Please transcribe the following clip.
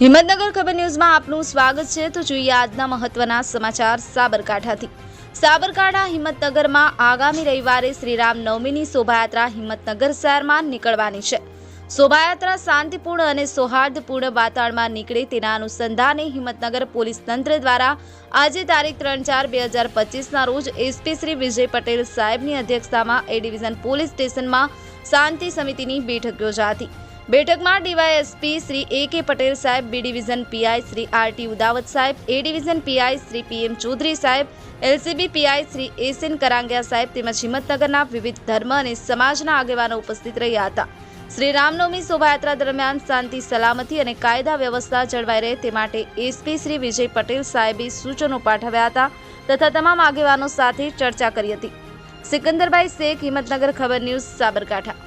હિંમતનગર ખબર ન્યૂઝમાં આપનું સ્વાગત છે. તો જોઈએ આજના મહત્વના સમાચાર સાબરકાંઠાથી. સાબરકાંઠા હિંમતનગરમાં આગામી રવિવારે શ્રીરામ નવમીની શોભાયાત્રા હિંમતનગર શહેરમાં નીકળવાની છે. શોભાયાત્રા શાંતિપૂર્ણ અને સૌહાર્દપૂર્ણ વાતાવરણમાં નીકળે તેના અનુસંધાને હિંમતનગર પોલીસ તંત્ર દ્વારા આજે તારીખ ત્રણ ચાર બે હજાર પચીસના રોજ એસપી શ્રી વિજય પટેલ સાહેબની અધ્યક્ષતામાં એ ડિવિઝન પોલીસ સ્ટેશનમાં શાંતિ સમિતિની બેઠક યોજાઈ હતી. બેઠકમાં ડીવાયએસપી શ્રી એ કે પટેલ સાહેબ B division PI Shri R T Udavat સાહેબ A division PI Shri PM Chaudhary સાહેબ LCB PI Shri SN Karangiya સાહેબ તેમજ હિંમતનગરના વિવિધ ધર્મ અને સમાજના આગેવાનો ઉપસ્થિત રહ્યા હતા. શ્રી રામનવમી શોભાયાત્રા દરમિયાન શાંતિ, સલામતી અને કાયદા વ્યવસ્થા જળવાઈ રહે તે માટે એસપી શ્રી વિજય પટેલ સાહેબે સૂચનો પાઠવ્યા હતા તથા તમામ આગેવાનો સાથે ચર્ચા કરી હતી. સિકંદરભાઈ શેખ, હિંમતનગર ખબર ન્યૂઝ સાબરકાંઠા.